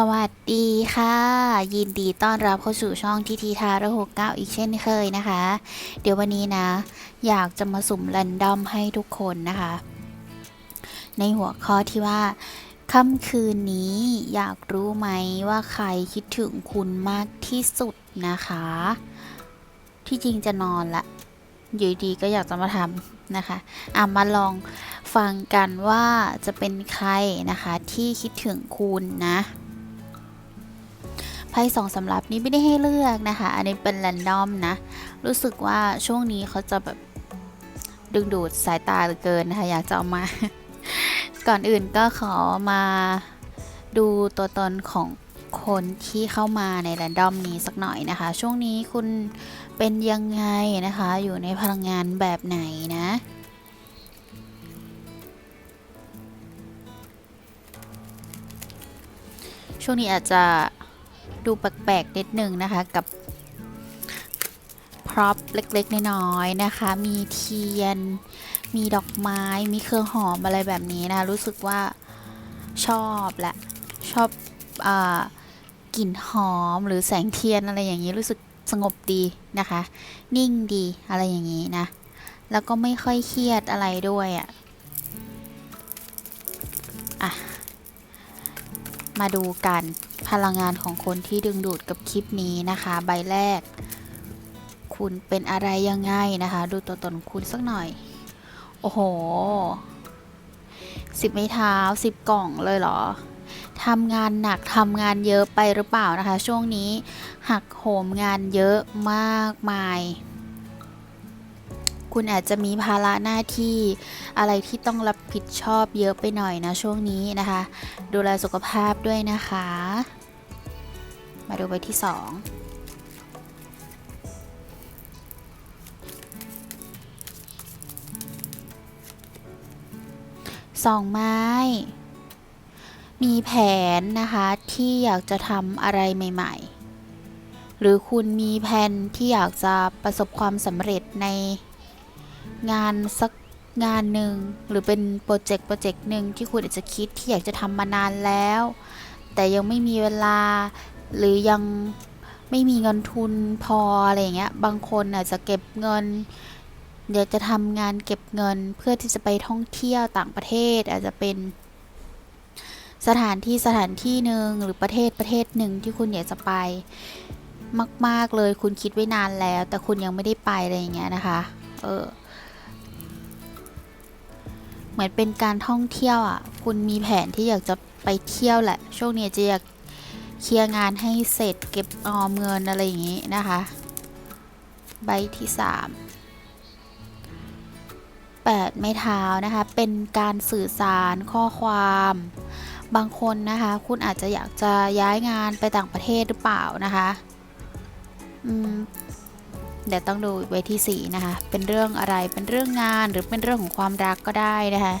สวัสดีค่ะ ยินดีต้อนรับเข้าสู่ช่องทีทีทาระหกเก้าอีกเช่นเคยนะคะ เดี๋ยววันนี้นะ อยากจะมาสุ่มแรนดอมให้ทุกคนนะคะ ในหัวข้อที่ว่าค่ำคืนนี้อยากรู้ไหมว่าใครคิดถึงคุณมากที่สุดนะคะ ที่จริงจะนอนละอยู่ดีก็อยากจะมาทำนะคะอะมาลองฟังกันว่าจะเป็นใครนะคะที่คิดถึงคุณนะ พ่สองสำรับนี้ไม่ได้ให้เลือกนะคะ อันนี้เป็นแรนดอมนะ รู้สึกว่าช่วงนี้เขาจะแบบดึงดูดสายตาเหลือเกินนะคะ อยากจะเอามา ก่อนอื่นก็ขอมาดูตัวตนของคนที่เข้ามาในแรนดอมนี้สักหน่อยนะคะ ช่วงนี้คุณเป็นยังไงนะคะ อยู่ในพลังงานแบบไหนนะช่วงนี้อาจจะ ดูแปลกๆนิดหนึ่งนะคะกับพร็อพเล็กๆน้อยๆนะคะ มีเทียน มีดอกไม้ มีเครื่องหอมอะไรแบบนี้นะคะรู้สึกว่าชอบแหละ ชอบอกลิ่นหอมหรือแสงเทียนอะไรอย่างนี้รู้สึกสงบดีนะคะ นิ่งดีอะไรอย่างนี้นะ แล้วก็ไม่ค่อยเครียดอะไรด้วยอะ่ะอะ มาดูกัน พลังงานของคนที่ดึงดูดกับคลิปนี้นะคะ ใบแรก คุณเป็นอะไรยังไงนะคะ ดูตัวตนคุณสักหน่อย โอ้โหสิบไม้เท้าสิบกล่องเลยเหรอทำงานหนักทำงานเยอะไปหรือเปล่านะคะ ช่วงนี้หักโหมงานเยอะมากมาย คุณอาจจะมีภาระหน้าที่อะไรที่ต้องรับผิดชอบเยอะไปหน่อยนะช่วงนี้นะคะ ดูแลสุขภาพด้วยนะคะ มาดูใบที่สองสองไม้ มีแผนนะคะที่อยากจะทำอะไรใหม่ๆ หรือคุณมีแผนที่อยากจะประสบความสำเร็จใน งานสักงานหนึ่งหรือเป็นโปรเจกต์โปรเจกต์หนึ่งที่คุณอาจจะคิดที่อยากจะทำมานานแล้ว แต่ยังไม่มีเวลา หรือยังไม่มีเงินทุนพออะไรอย่างเงี้ย บางคนอาจจะเก็บเงินเดี๋ยวจะทำงานเก็บเงินเพื่อที่จะไปท่องเที่ยวต่างประเทศ อาจจะเป็น สถานที่สถานที่หนึ่งหรือประเทศประเทศหนึ่งที่คุณอยากจะไป มาก ๆเลยคุณคิดไว้นานแล้ว แต่คุณยังไม่ได้ไปอะไรอย่างเงี้ยนะคะ เออ เหมือนเป็นการท่องเที่ยวอะ คุณมีแผนที่อยากจะไปเที่ยวแหละ ช่วงนี้จะอยากเคลียร์งานให้เสร็จเก็บออมเงินอะไรอย่างงี้นะคะ ใบที่สามแปดไม้เท้านะคะ เป็นการสื่อสารข้อความ บางคนนะคะ คุณอาจจะอยากจะย้ายงานไปต่างประเทศหรือเปล่านะคะอืม เดี๋ยวต้องดูใบที่สีนะคะ เป็นเรื่องอะไร เป็นเรื่องงานหรือเป็นเรื่องของความรักก็ได้นะคะ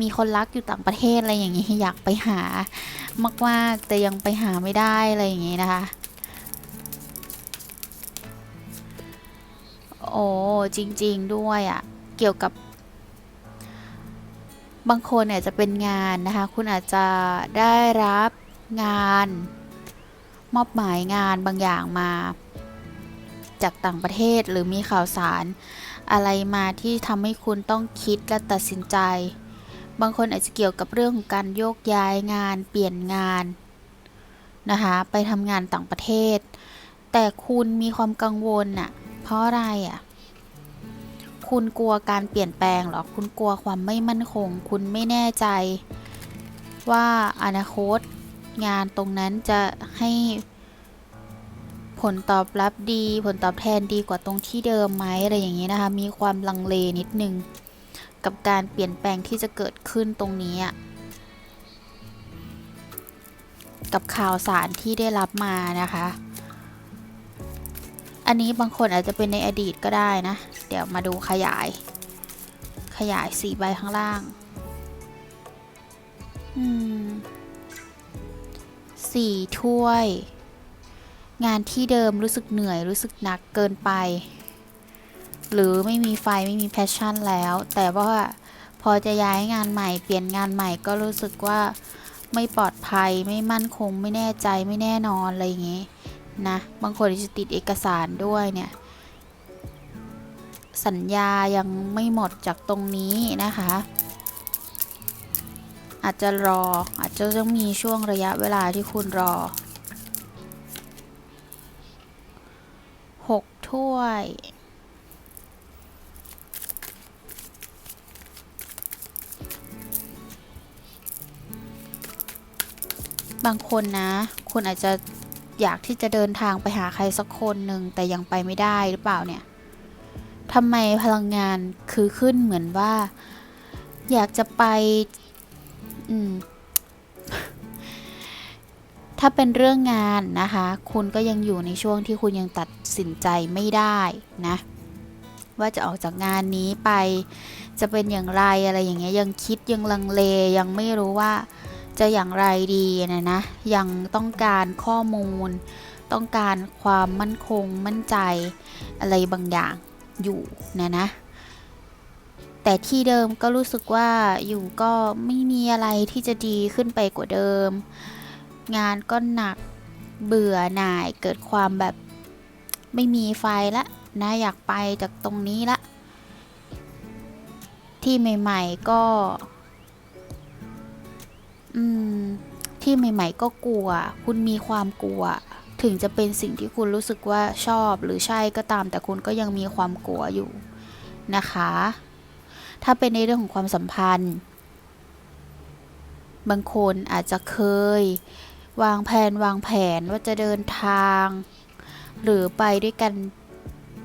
มีคนรักอยู่ต่างประเทศอะไรอย่างนี้อยากไปหามากๆแต่ยังไปหาไม่ได้อะไรอย่างนี้นะคะ โอ้จริง ๆด้วยอะ่ะ เกี่ยวกับบางคนเนี่ยจะเป็นงานนะคะ คุณอาจจะได้รับงาน มอบหมายงานบางอย่างมา จากต่างประเทศหรือมีข่าวสาร อะไรมาที่ทำให้คุณต้องคิดและตัดสินใจ บางคนอาจจะเกี่ยวกับเรื่องของการโยกย้ายงานเปลี่ยนงานนะคะไปทำงานต่างประเทศ แต่คุณมีความกังวลน่ะเพราะอะไรอะคุณกลัวการเปลี่ยนแปลงหรอ คุณกลัวความไม่มั่นคง คุณไม่แน่ใจว่าอนาคตงานตรงนั้นจะให้ ผลตอบรับดี ผลตอบแทนดีกว่าตรงที่เดิมไหมอะไรอย่างนี้นะคะ มีความลังเลนิดนึง กับการเปลี่ยนแปลงที่จะเกิดขึ้นตรงนี้กับข่าวสารที่ได้รับมานะคะ อันนี้บางคนอาจจะเป็นในอดีตก็ได้นะ เดี๋ยวมาดูขยาย ขยายสีใบข้างล่าง อืมสี่ถ้วย งานที่เดิมรู้สึกเหนื่อยรู้สึกหนักเกินไป หรือไม่มีไฟไม่มีแพชชั่นแล้ว แต่ว่าพอจะย้ายงานใหม่เปลี่ยนงานใหม่ก็รู้สึกว่าไม่ปลอดภัยไม่มั่นคงไม่แน่ใจไม่แน่นอนอะไรอย่างงี้นะบางคนจะติดเอกสารด้วยเนี่ย สัญญายังไม่หมดจากตรงนี้นะคะ อาจจะรออาจจะต้องมีช่วงระยะเวลาที่คุณรอ ถ้วย บางคนนะ คุณอาจจะอยากที่จะเดินทางไปหาใครสักคนหนึ่งแต่ยังไปไม่ได้หรือเปล่าเนี่ยทำไมพลังงานคือขึ้นเหมือนว่า อยากจะไป ถ้าเป็นเรื่องงานนะคะ คุณก็ยังอยู่ในช่วงที่คุณยังตัดสินใจไม่ได้นะว่าจะออกจากงานนี้ไป จะเป็นอย่างไรอะไรอย่างเงี้ยยังคิดยังลังเลยังไม่รู้ว่าจะอย่างไรดีนะนะยังต้องการข้อมูล ต้องการความมั่นคงมั่นใจอะไรบางอย่างอยู่นะนะแต่ที่เดิมก็รู้สึกว่าอยู่ก็ไม่มีอะไรที่จะดีขึ้นไปกว่าเดิม งานก็หนักเบื่อหน่ายเกิดความแบบไม่มีไฟละนะอยากไปจากตรงนี้ละ ที่ใหม่ ๆ ก็ อืม ที่ใหม่ ๆ ก็กลัว คุณมีความกลัว ถึงจะเป็นสิ่งที่คุณรู้สึกว่าชอบหรือใช่ก็ตาม แต่คุณก็ยังมีความกลัวอยู่นะคะ ถ้าเป็นในเรื่องของความสัมพันธ์ บางคนอาจจะเคย วางแผนวางแผนว่าจะเดินทาง หรือไปด้วยกัน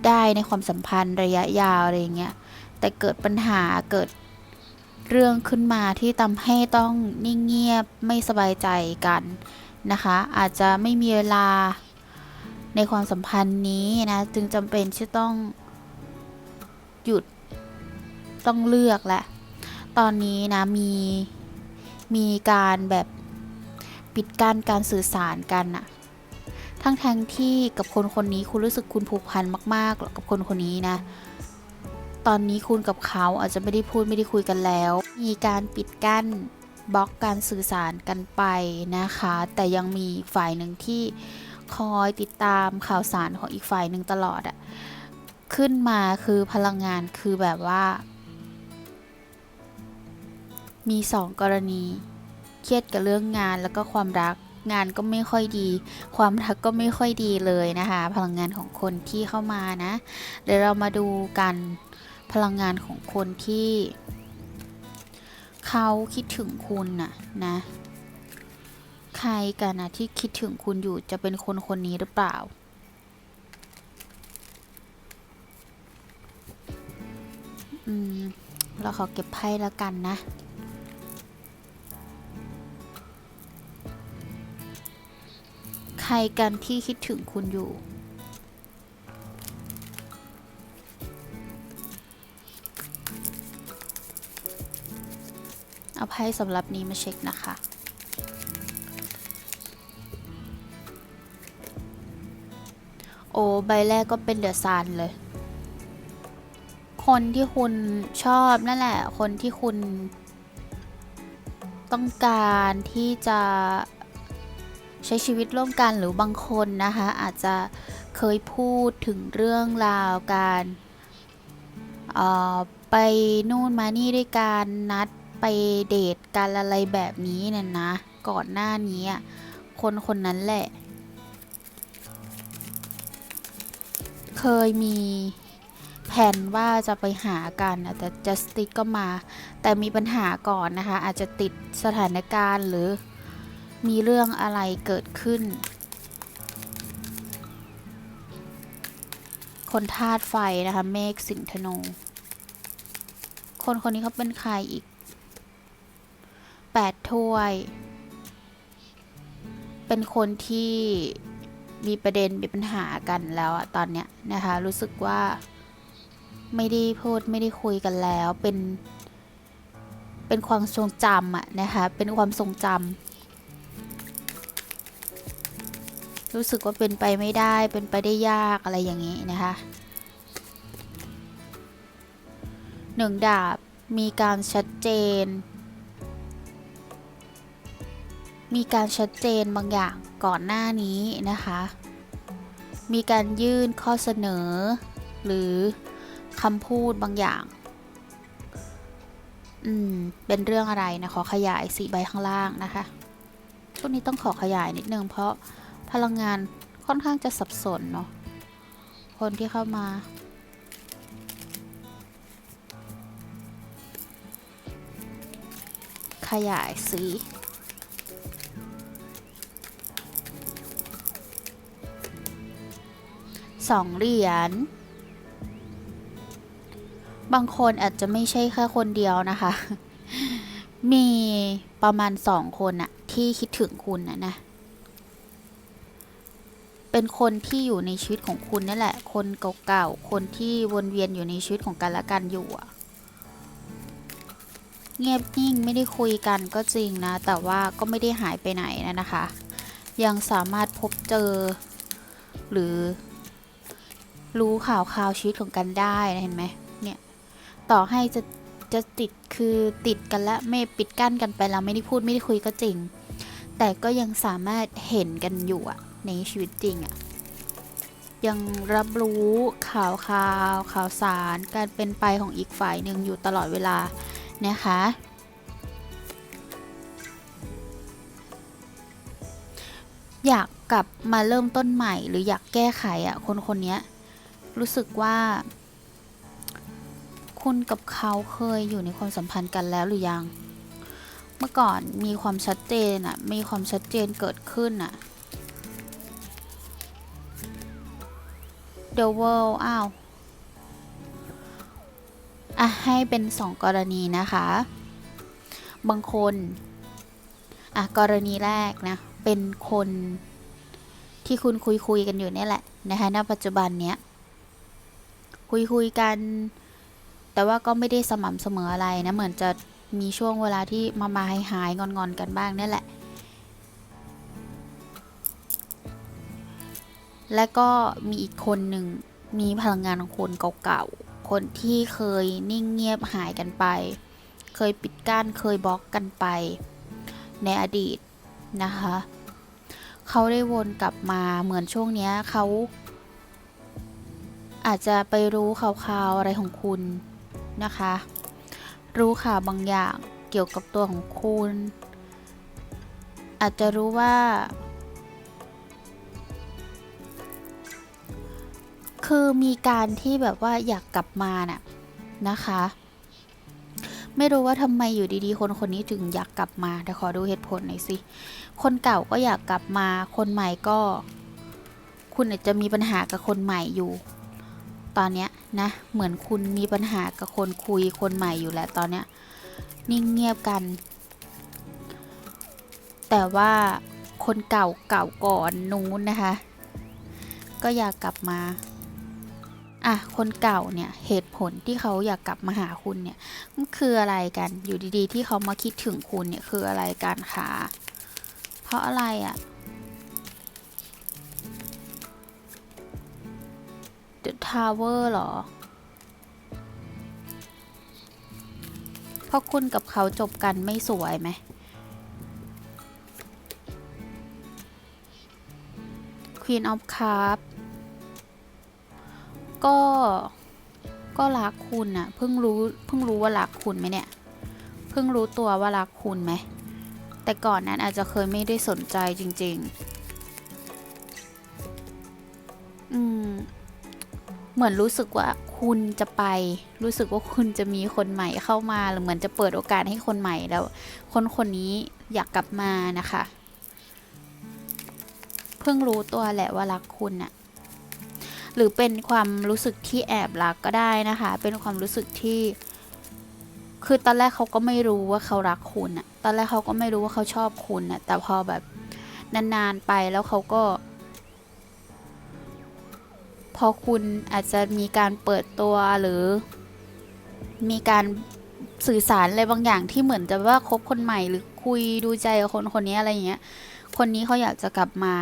ได้ในความสัมพันธ์ระยะยาวอะไรเงี้ยแต่เกิดปัญหาเกิดเรื่องขึ้นมาที่ทำให้ต้องนิ่งเงียบไม่สบายใจกันนะคะ อาจจะไม่มีเวลาในความสัมพันธ์นี้นะจึงจำเป็นที่ต้องหยุดต้องเลือกแหละ ตอนนี้นะมีมีการแบบ ปิดกั้นการสื่อสารกันอะทั้งทงที่กับคนคนนี้คุณรู้สึกคุณผูกพันมากๆกับคนคนนี้นะ ตอนนี้คุณกับเขาอาจจะไม่ได้พูดไม่ได้คุยกันแล้ว มีการปิดกั้นบล็อกการสื่อสารกันไปนะคะ แต่ยังมีฝ่ายหนึ่งที่คอยติดตามข่าวสารของอีกฝ่ายหนึ่งตลอดอะขึ้นมาคือพลังงานคือแบบว่า มีสองกรณี เครียดกับเรื่องงานแล้วก็ความรักงานก็ไม่ค่อยดี ความรักก็ไม่ค่อยดีเลยนะคะ พลังงานของคนที่เข้ามานะ เดี๋ยวเรามาดูกันพลังงานของคนที่เขาคิดถึงคุณน่ะนะ ใครกันนะที่คิดถึงคุณอยู่จะเป็นคนคนนี้หรือเปล่า อืม เราขอเก็บไพ่แล้วกันนะ ใครกันที่คิดถึงคุณอยู่ เอาไพ่สำหรับนี้มาเช็คนะคะโอ้ใบแรกก็เป็นเดอะซันเลย คนที่คุณชอบนั่นแหละ คนที่คุณ ต้องการที่จะ ใช้ชีวิตร่วมกันหรือบางคนนะคะ อาจจะเคยพูดถึงเรื่องราวการไปนู่นมานี่ด้วยการนัดไปเดทกันอะไรแบบนี้เนี่ยนะ ก่อนหน้านี้คนคนนั้นแหละ เคยมีแผนว่าจะไปหากันแต่จัสติกก็มา แต่มีปัญหาก่อนนะคะ อาจจะติดสถานการณ์หรือ มีเรื่องอะไรเกิดขึ้น คนธาตุไฟนะคะ เมฆสิงห์ธนู คนคนนี้เขาเป็นใครอีกแปดถ้วย เป็นคนที่มีประเด็นมีปัญหากันแล้วอะตอนเนี้ยนะคะ รู้สึกว่าไม่ได้พูดไม่ได้คุยกันแล้ว เป็น เป็นความทรงจำอะนะคะ เป็นความทรงจำ รู้สึกว่าเป็นไปไม่ได้เป็นไปได้ยากอะไรอย่างนี้นะคะหนึ่งดาบมีการชัดเจน มีการชัดเจนบางอย่างก่อนหน้านี้นะคะ มีการยื่นข้อเสนอ หรือคำพูดบางอย่าง อืม เป็นเรื่องอะไรนะ ขอขยายสีใบข้างล่างนะคะช่วงนี้ต้องขอขยายนิดนึงเพราะ พลังงานค่อนข้างจะสับสนเนาะคนที่เข้ามา ขยายสีสองเหรียญ บางคนอาจจะไม่ใช่แค่คนเดียวนะคะ มีประมาณสองคนอะที่คิดถึงคุณนะนะ เป็นคนที่อยู่ในชีวิตของคุณนั่แหละ คนเก่าๆ คนที่วนเวียนอยู่ในชีวิตของกันและกันอยู่อะเงียบนิ่งไม่ได้คุยกันก็จริงนะ แต่ว่าก็ไม่ได้หายไปไหนนะนะคะ ยังสามารถพบเจอ หรือ รู้ข่าวข่าวชีวิตของกันได้นะเห็นไหมเนี่ยต่อให้จะจะติดคือติดกันแล้วไม่ปิดกั้นกันไปแล้วไม่ได้พูดไม่ได้คุยก็จริง แต่ก็ยังสามารถเห็นกันอยู่อะ ในชีวิตจริงอะยังรับรู้ข่าวข่าว ข่าวสารการเป็นไปของอีกฝ่ายหนึ่งอยู่ตลอดเวลานะคะ อยากกลับมาเริ่มต้นใหม่หรืออยากแก้ไขอะคนคนนี้รู้สึกว่า คุณกับเขาเคยอยู่ในความสัมพันธ์กันแล้วหรือยัง เมื่อก่อนมีความชัดเจนอะมีความชัดเจนเกิดขึ้นอะ The World อ้าว อะ ให้เป็นสองกรณีนะคะ บางคน อะ กรณีแรกนะ เป็นคนที่คุณคุยคุยกันอยู่นี่แหละนะคะณปัจจุบันเนี้ย คุยคุยกัน แต่ว่าก็ไม่ได้สม่ำเสมออะไรนะ เหมือนจะมีช่วงเวลาที่มามาหายหายงอนงอนๆกันบ้างนี่แหละ และก็มีอีกคนหนึ่งมีพลังงานของคนเก่าๆ คนที่เคยนิ่งเงียบหายกันไป เคยปิดกั้นเคยบล็อกกันไป ในอดีตนะคะ เขาได้วนกลับมาเหมือนช่วงนี้เขาอาจจะไปรู้ข่าวๆอะไรของคุณนะคะ รู้ข่าวบางอย่างเกี่ยวกับตัวของคุณ อาจจะรู้ว่า คือมีการที่แบบว่าอยากกลับมาน่ะนะคะ ไม่รู้ว่าทำไมอยู่ดีๆ คนคนนี้ถึงอยากกลับมาแต่ขอดูเหตุผลหน่อยสิ คนเก่าก็อยากกลับมา คนใหม่ก็ คุณอาจจะมีปัญหากับคนใหม่อยู่ ตอนเนี้ยนะเหมือนคุณมีปัญหากับคนคุยคนใหม่อยู่แหละตอนเนี้ยนิ่งเงียบกัน แต่ว่าคนเก่าเก่าก่อนนู้นนะคะ ก็อยากกลับมา อะคนเก่าเนี่ยเหตุผลที่เขาอยากกลับมาหาคุณเนี่ยมันคืออะไรกันอยู่ดีๆ ที่เขามาคิดถึงคุณเนี่ยคืออะไรกันคะเพราะอะไรอะ่ะ The Tower เหรอเพราะคุณกับเขาจบกันไม่สวยไหม Queen of Cup ก็ ก็รักคุณอะเพิ่งรู้เพิ่งรู้ว่ารักคุณไหมเนี่ย เพิ่งรู้ตัวว่ารักคุณไหม แต่ก่อนนั้นอาจจะเคยไม่ได้สนใจจริง ๆ อืม เหมือนรู้สึกว่าคุณจะไป รู้สึกว่าคุณจะมีคนใหม่เข้ามาหรือเหมือนจะเปิดโอกาสให้คนใหม่แล้ว คนคนนี้อยากกลับมานะคะ เพิ่งรู้ตัวแหละว่ารักคุณน่ะ หรือเป็นความรู้สึกที่แอบรักก็ได้นะคะ เป็นความรู้สึกที่ คือตอนแรกเขาก็ไม่รู้ว่าเขารักคุณน่ะตอนแรกเขาก็ไม่รู้ว่าเขาชอบคุณน่ะแต่พอแบบนานๆไปแล้วเขาก็ พอคุณอาจจะมีการเปิดตัวหรือ มีการสื่อสารอะไรบางอย่างที่เหมือนจะว่าคบคนใหม่หรือคุยดูใจกับคนคนนี้อะไรอย่างเงี้ย คนนี้เขาอยากจะกลับมา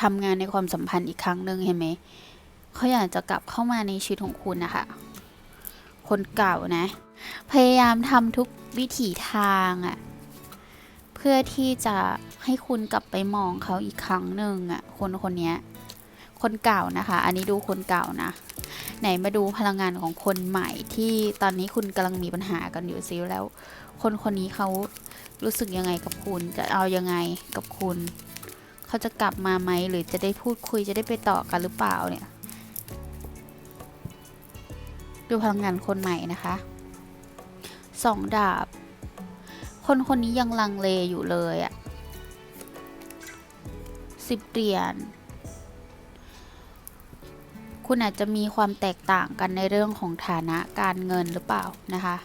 ทำงานในความสัมพันธ์อีกครั้งหนึ่งเห็นไหม เขาอยากจะกลับเข้ามาในชีวิตของคุณนะคะ คนเก่านะ พยายามทำทุกวิถีทางอะเพื่อที่จะให้คุณกลับไปมองเขาอีกครั้งหนึ่งอะคนคนนี้คนเก่านะคะ อันนี้ดูคนเก่านะ ไหนมาดูพลังงานของคนใหม่ที่ตอนนี้คุณกำลังมีปัญหากันอยู่ซิแล้ว คนคนนี้เขารู้สึกยังไงกับคุณจะเอายังไงกับคุณ เขาจะกลับมาไหมหรือจะได้พูดคุยจะได้ไปต่อกันหรือเปล่าเนี่ย ดูพลังงานคนใหม่นะคะสองดาบ คนคนนี้ยังลังเลอยู่เลยอะสิบเหรียญคุณอาจจะมีความแตกต่างกันในเรื่องของฐานะการเงินหรือเปล่านะคะ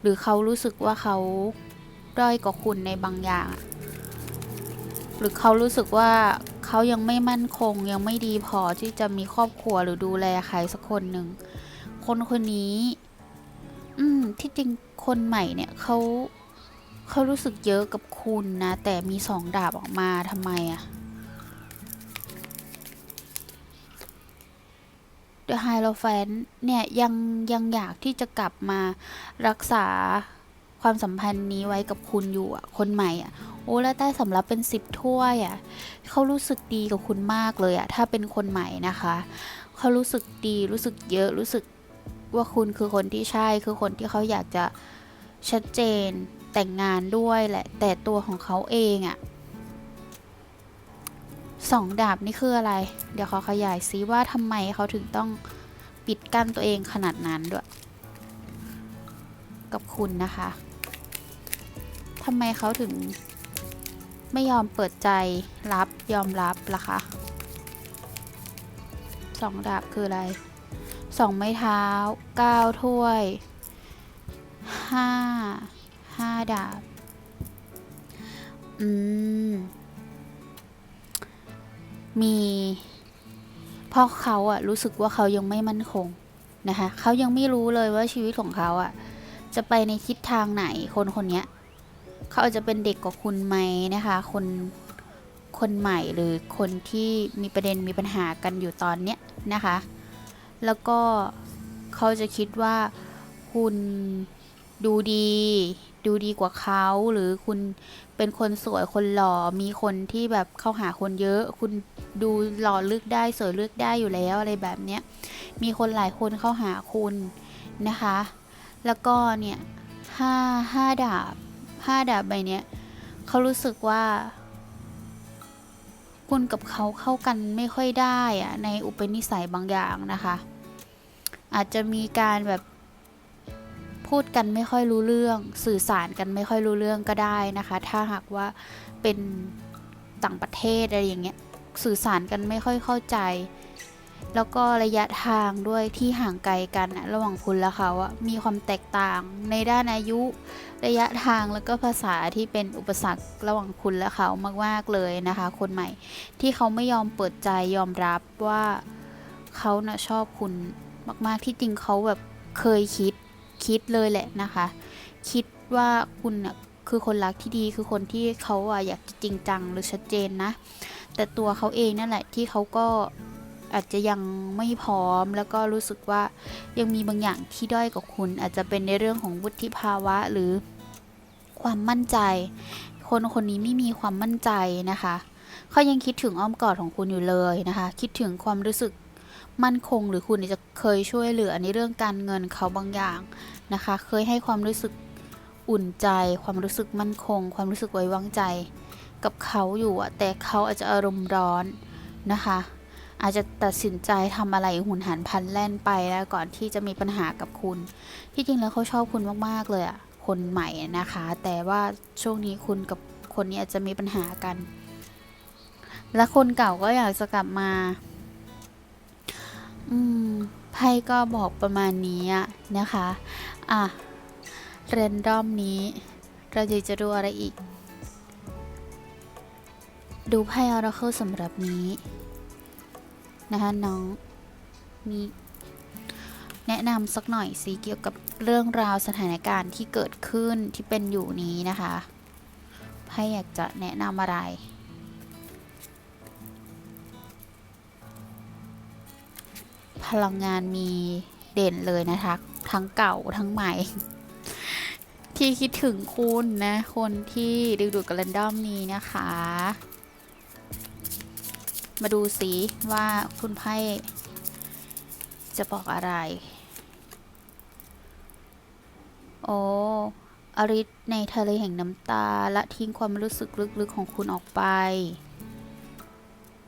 หรือเขารู้สึกว่าเขาด้อยกว่าคุณในบางอย่าง หรือเขารู้สึกว่าเขายังไม่มั่นคงยังไม่ดีพอที่จะมีครอบครัวหรือดูแลใครสักคนหนึ่ง คนคนนี้ อืม ที่จริงคนใหม่เนี่ยเขาเขารู้สึกเยอะกับคุณนะ แต่มีสองดาบออกมาทำไมอะ The Hierophant เนี่ยยังยังอยากที่จะกลับมารักษาความสัมพันธ์นี้ไว้กับคุณอยู่อะคนใหม่อะโอ้แล้วใต้สำรับเป็นสิบถ้วยอะเขารู้สึกดีกับคุณมากเลยอะถ้าเป็นคนใหม่นะคะ เขารู้สึกดีรู้สึกเยอะรู้สึก ว่าคุณคือคนที่ใช่คือคนที่เขาอยากจะชัดเจนแต่งงานด้วยแหละ แต่ตัวของเขาเองอะสองดาบนี่คืออะไร เดี๋ยวขอขยายซิว่าทำไมเขาถึงต้องปิดกั้นตัวเองขนาดนั้นด้วย กับคุณนะคะทำไมเขาถึงไม่ยอมเปิดใจรับยอมรับล่ะคะสองดาบคืออะไร สองไม้เท้าเก้าถ้วยห้าห้าดาบ อืม มีเพราะเขาอะรู้สึกว่าเขายังไม่มั่นคงนะคะ เขายังไม่รู้เลยว่าชีวิตของเขาอะจะไปในทิศทางไหนคนคนเนี้ยเขาอาจจะเป็นเด็กกว่าคุณไหมนะคะ คนคนใหม่หรือคนที่มีประเด็นมีปัญหากันอยู่ตอนเนี้ยนะคะ แล้วก็เขาจะคิดว่าคุณดูดี ดูดีกว่าเขาหรือคุณเป็นคนสวยคนหล่อมีคนที่แบบเข้าหาคนเยอะ คุณดูหล่อเลือกได้สวยเลือกได้อยู่แล้วอะไรแบบเนี้ยมีคนหลายคนเข้าหาคุณนะคะ แล้วก็เนี่ยห้าห้าดาบห้าดาบใบเนี้ยเขารู้สึกว่า คุณกับเขาเข้ากันไม่ค่อยได้อะในอุปนิสัยบางอย่างนะคะ อาจจะมีการแบบพูดกันไม่ค่อยรู้เรื่อง สื่อสารกันไม่ค่อยรู้เรื่องก็ได้นะคะ ถ้าหากว่าเป็นต่างประเทศอะไรอย่างเงี้ยสื่อสารกันไม่ค่อยเข้าใจ แล้วก็ระยะทางด้วยที่ห่างไกลกันอะระหว่างคุณและเขาอะมีความแตกต่างในด้านอายุ ระยะทางแล้วก็ภาษาที่เป็นอุปสรรคระหว่างคุณและเขามากๆเลยนะคะ คนใหม่ที่เขาไม่ยอมเปิดใจยอมรับว่าเขาน่ะชอบคุณมากๆที่จริงเขาแบบเคยคิดคิดเลยแหละนะคะ คิดว่าคุณน่ะคือคนรักที่ดีคือคนที่เขาอะอยากจะจริงจังหรือชัดเจนนะ แต่ตัวเขาเองนั่นแหละที่เขาก็ อาจจะยังไม่พร้อม แล้วก็รู้สึกว่ายังมีบางอย่างที่ด้อยกว่าคุณ อาจจะเป็นในเรื่องของวุฒิภาวะหรือความมั่นใจ คนคนนี้ไม่มีความมั่นใจนะคะเขายังคิดถึงอ้อมกอดของคุณอยู่เลยนะคะ คิดถึงความรู้สึกมั่นคงหรือคุณจะเคยช่วยเหลือในเรื่องการเงินเขาบางอย่างนะคะ เคยให้ความรู้สึกอุ่นใจ ความรู้สึกมั่นคง ความรู้สึกไว้วางใจ กับเขาอยู่อะแต่เขาอาจจะอารมณ์ร้อนนะคะ อาจจะตัดสินใจทำอะไรหุนหันพลันแล่นไปแล้วก่อนที่จะมีปัญหากับคุณ ที่จริงแล้วเขาชอบคุณมากๆเลยอะคนใหม่นะคะ แต่ว่าช่วงนี้คุณกับคนนี้อาจจะมีปัญหากัน และคนเก่าก็อยากจะกลับมา อืมไพ่ก็บอกประมาณนี้นะคะ อะ เรนดอมนี้ เราอยากจะดูอะไรอีก ดูไพ่ออราเคิลสำหรับนี้ นะคะน้องมีแนะนำสักหน่อยสิเกี่ยวกับเรื่องราวสถานการณ์ที่เกิดขึ้นที่เป็นอยู่นี้นะคะไพ่อยากจะแนะนำอะไรพลังงานมีเด่นเลยนะคะ ทั้งเก่าทั้งใหม่ ที่คิดถึงคุณนะ คนที่ดึงดูดกับแรนดอมนี้นะคะ มาดูสิว่าคุณไพ่จะบอกอะไร โอ้อริสในทะเลแห่งน้ำตาและทิ้งความรู้สึกลึกๆของคุณออกไป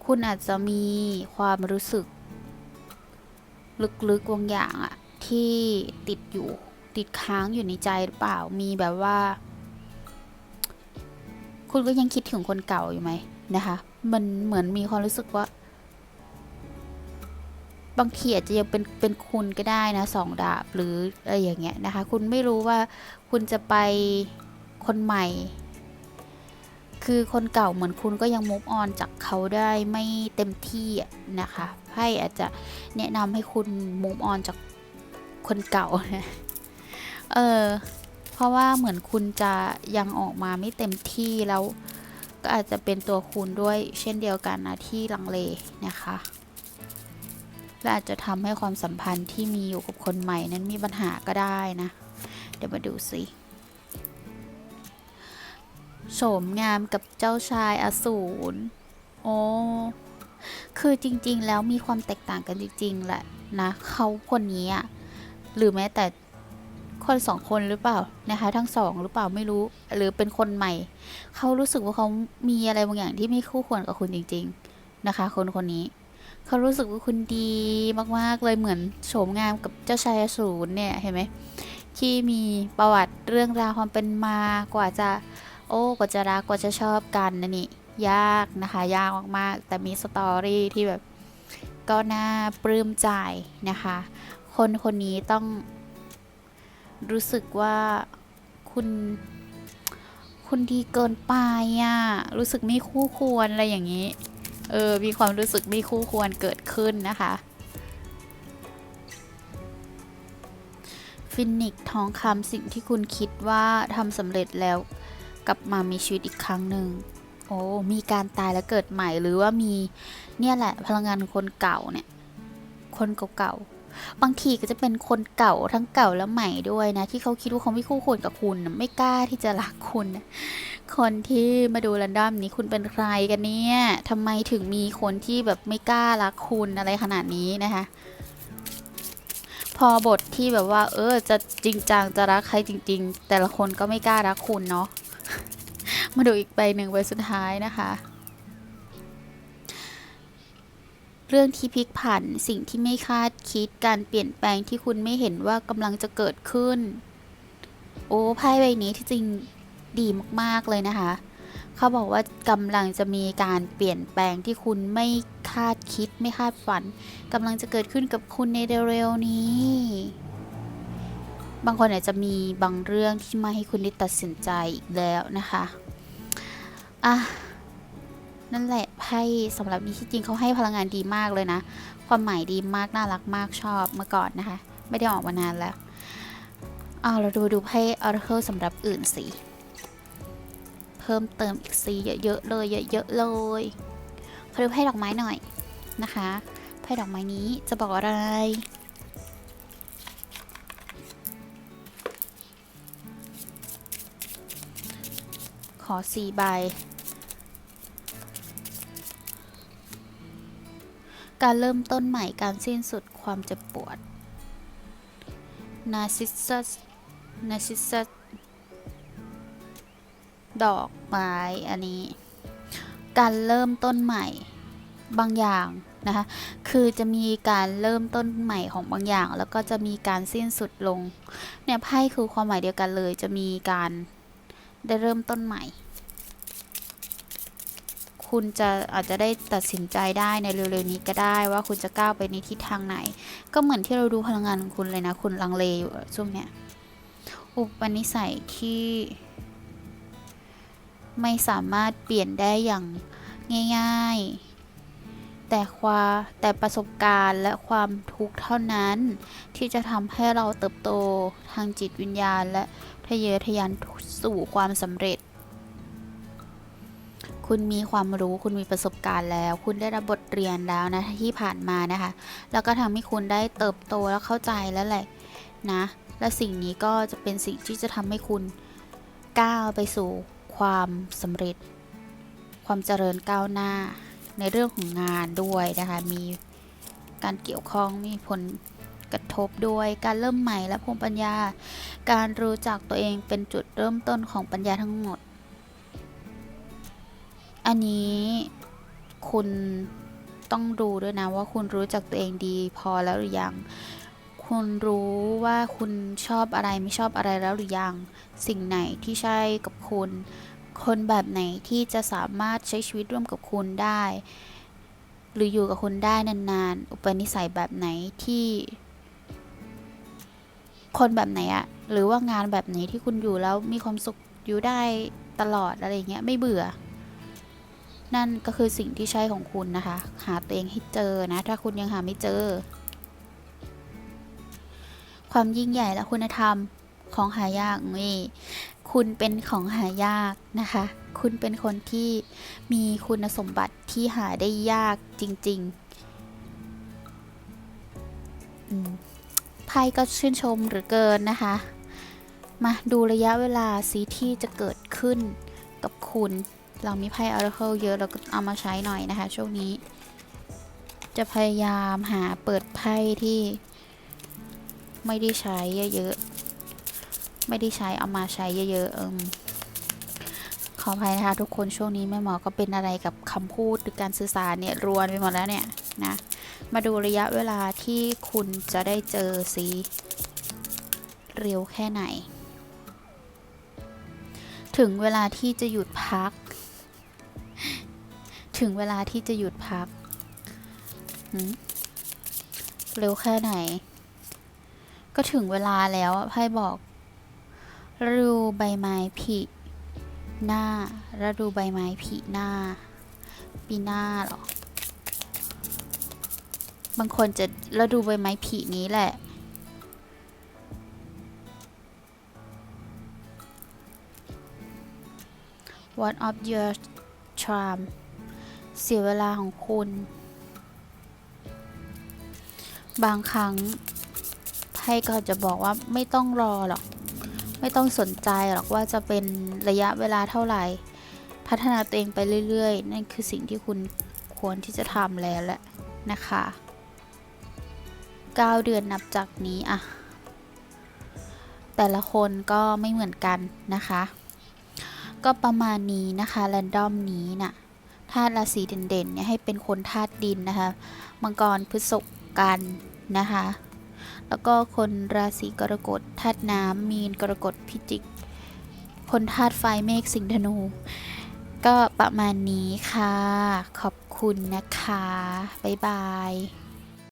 คุณอาจจะมีความรู้สึก ลึกๆบางอย่างอะที่ติดอยู่ ติดค้างอยู่ในใจหรือเปล่า มีแบบว่า คุณก็ยังคิดถึงคนเก่าอยู่ไหมนะคะ มันเหมือนมีความรู้สึกว่า บางทีอาจจะยังเป็นเป็นคุณก็ได้นะสองดาบหรืออะไรอย่างเงี้ยนะคะ คุณไม่รู้ว่าคุณจะไปคนใหม่ คือคนเก่าเหมือนคุณก็ยังมุฟออนจากเขาได้ไม่เต็มที่นะคะไพ่อาจจะแนะนำให้คุณมุฟออนจากคนเก่านะเออเพราะว่าเหมือนคุณจะยังออกมาไม่เต็มที่แล้ว ก็อาจจะเป็นตัวคุณด้วยเช่นเดียวกันนะที่ลังเลนะคะ และอาจจะทำให้ความสัมพันธ์ที่มีอยู่กับคนใหม่นั้นมีปัญหาก็ได้นะ เดี๋ยวมาดูสิโฉมงามกับเจ้าชายอสูรโอ้คือจริงๆ แล้วมีความแตกต่างกันจริงๆแหละนะเขาคนนี้อะหรือแม้แต่ คนสองคนหรือเปล่านะคะ ทั้งสองหรือเปล่าไม่รู้ หรือเป็นคนใหม่ เขารู้สึกว่าเขามีอะไรบางอย่างที่ไม่คู่ควรกับคุณจริง ๆนะคะ คนคนนี้ เขารู้สึกว่าคุณดีมากๆเลยเหมือนโฉมงามกับเจ้าชายอสูรเนี่ยเห็นไหมที่มีประวัติเรื่องราวความเป็นมากว่าจะ โอ้กว่าจะรักกว่าจะชอบกันนะนี่ยากนะคะ ยากมากๆแต่มีสตอรี่ที่แบบก็น่าปลื้มใจนะคะ คนคนนี้ต้อง รู้สึกว่าคุณคุณดีเกินไปอะรู้สึกไม่คู่ควรอะไรอย่างนี้ เออ มีความรู้สึกไม่คู่ควรเกิดขึ้นนะคะฟินิกทองคำสิ่งที่คุณคิดว่าทำสำเร็จแล้ว กลับมามีชีวิตอีกครั้งหนึ่งโอ้มีการตายแล้วเกิดใหม่หรือว่ามีเนี่ยแหละพลังงานคนเก่าเนี่ย คนเก่าๆ บางทีก็จะเป็นคนเก่าทั้งเก่าและใหม่ด้วยนะ ที่เขาคิดว่าเขาไม่คู่ควรกับคุณไม่กล้าที่จะรักคุณ คนที่มาดูรันดอมนี้คุณเป็นใครกันเนี่ยทำไมถึงมีคนที่แบบไม่กล้ารักคุณอะไรขนาดนี้นะคะพอบทที่แบบว่า เออ จะจริงจังจะรักใครจริง ๆ แต่ละคนก็ไม่กล้ารักคุณเนาะมาดูอีกใบหนึ่งใบสุดท้ายนะคะ เรื่องที่พลิกผัน สิ่งที่ไม่คาดคิด การเปลี่ยนแปลงที่คุณไม่เห็นว่ากำลังจะเกิดขึ้น โอ้ไพ่ใบนี้ที่จริงดีมาก ๆ เลยนะคะ เขาบอกว่ากำลังจะมีการเปลี่ยนแปลงที่คุณไม่คาดคิด ไม่คาดฝันกำลังจะเกิดขึ้นกับคุณในเร็วๆนี้ บางคนอาจจะมีบางเรื่องที่ม่ให้คุณได้ตัดสินใจอีกแล้วนะคะ อะ นั่นแหละไพ่สำหรับนี้ที่จริงเขาให้พลังงานดีมากเลยนะ ความหมายดีมากน่ารักมากชอบเมื่อก่อนนะคะ ไม่ได้ออกมานานแล้วเอาเราดูดูไพ่ออร์เคิลสำหรับอื่นสิเพิ่มเติมอีกสีเยอะๆเลยเยอะๆเลยขอดูไพ่ดอกไม้หน่อยนะคะไพ่ดอกไม้นี้จะบอกอะไรขอสี่ใบ การเริ่มต้นใหม่การสิ้นสุดความเจ็บปวด Narcissus Narcissus ดอกไม้อันนี้ การเริ่มต้นใหม่บางอย่างนะคะคือจะมีการเริ่มต้นใหม่ของบางอย่าง แล้วก็จะมีการสิ้นสุดลงเนี่ยไพ่คือความหมายเดียวกันเลยจะมีการได้เริ่มต้นใหม่ คุณจะอาจจะได้ตัดสินใจได้ในเร็วๆนี้ก็ได้ว่าคุณจะก้าวไปในทิศทางไหน ก็เหมือนที่เราดูพลังงานของคุณเลยนะ คุณลังเลอยู่ช่วงเนี้ยอุปนิสัยที่ไม่สามารถเปลี่ยนได้อย่างง่าย ๆ แต่ความแต่ประสบการณ์และความทุกข์เท่านั้น ที่จะทำให้เราเติบโตทางจิตวิญญาณ และทะเยอทะยานสู่ความสำเร็จ คุณมีความรู้คุณมีประสบการณ์แล้ว คุณได้รับบทเรียนแล้วนะที่ผ่านมานะคะ แล้วก็ทำให้คุณได้เติบโตและเข้าใจแล้วแหละนะ และสิ่งนี้ก็จะเป็นสิ่งที่จะทำให้คุณก้าวไปสู่ความสำเร็จ ความเจริญก้าวหน้าในเรื่องของงานด้วยนะคะ มีการเกี่ยวข้องมีผลกระทบด้วยการเริ่มใหม่และภูมิปัญญา การรู้จักตัวเองเป็นจุดเริ่มต้นของปัญญาทั้งหมด อันนี้คุณต้องดูด้วยนะว่าคุณรู้จักตัวเองดีพอแล้วหรือยัง คุณรู้ว่าคุณชอบอะไรไม่ชอบอะไรแล้วหรือยัง สิ่งไหนที่ใช่กับคุณ คนแบบไหนที่จะสามารถใช้ชีวิตร่วมกับคุณได้ หรืออยู่กับคุณได้นานๆ อุปนิสัยแบบไหนที่ คนแบบไหนอะหรือว่างานแบบไหนที่คุณอยู่แล้วมีความสุขอยู่ได้ตลอดอะไรเงี้ยไม่เบื่อ นั่นก็คือสิ่งที่ใช่ของคุณนะคะ หาตัวเองให้เจอนะ ถ้าคุณยังหาไม่เจอ ความยิ่งใหญ่และคุณธรรมของหายากนี่คุณเป็นของหายากนะคะ คุณเป็นคนที่มีคุณสมบัติที่หาได้ยากจริงๆไพ่ก็ชื่นชมหรือเกินนะคะ มาดูระยะเวลาสีที่จะเกิดขึ้นกับคุณ เรามีไพ่ Oracle เยอะเราก็เอามาใช้หน่อยนะคะช่วงนี้ จะพยายามหาเปิดไพ่ที่ ไม่ได้ใช้เยอะๆไม่ได้ใช้เอามาใช้เยอะๆเอิมขออภัยนะคะทุกคนช่วงนี้แม่หมอก็เป็นอะไรกับคำพูดหรือการสื่อสารเนี่ยรวนไปหมดแล้วเนี่ยนะมาดูระยะเวลาที่คุณจะได้เจอสีเร็วแค่ไหน ถึงเวลาที่จะหยุดพัก ถึงเวลาที่จะหยุดพัก เร็วแค่ไหน ก็ถึงเวลาแล้วไพ่บอกฤดูใบไม้ผลิหน้าฤดูใบไม้ผลิหน้า ปีหน้าหรอ บางคนจะฤดูใบไม้ผลินี้แหละ One of your charm เสียเวลาของคุณ บางครั้งไพ่ก็จะบอกว่าไม่ต้องรอหรอก ไม่ต้องสนใจหรอกว่าจะเป็นระยะเวลาเท่าไหร่ พัฒนาตัวเองไปเรื่อยๆ นั่นคือสิ่งที่คุณควรที่จะทำแล้วแหละนะคะ9 เดือนนับจากนี้อะแต่ละคนก็ไม่เหมือนกันนะคะ ก็ประมาณนี้นะคะแรนดอมนี้นะ่ะ ธาตุราศีเด่นๆเนี่ยให้เป็นคนธาตุดินนะคะมังกรพฤษภกันนะคะแล้วก็คนราศีกรกฎธาตุน้ำมีนกรกฎพิจิก คนธาตุไฟเมฆสิงห์ธนู ก็ประมาณนี้ค่ะ ขอบคุณนะคะ บ๊ายบาย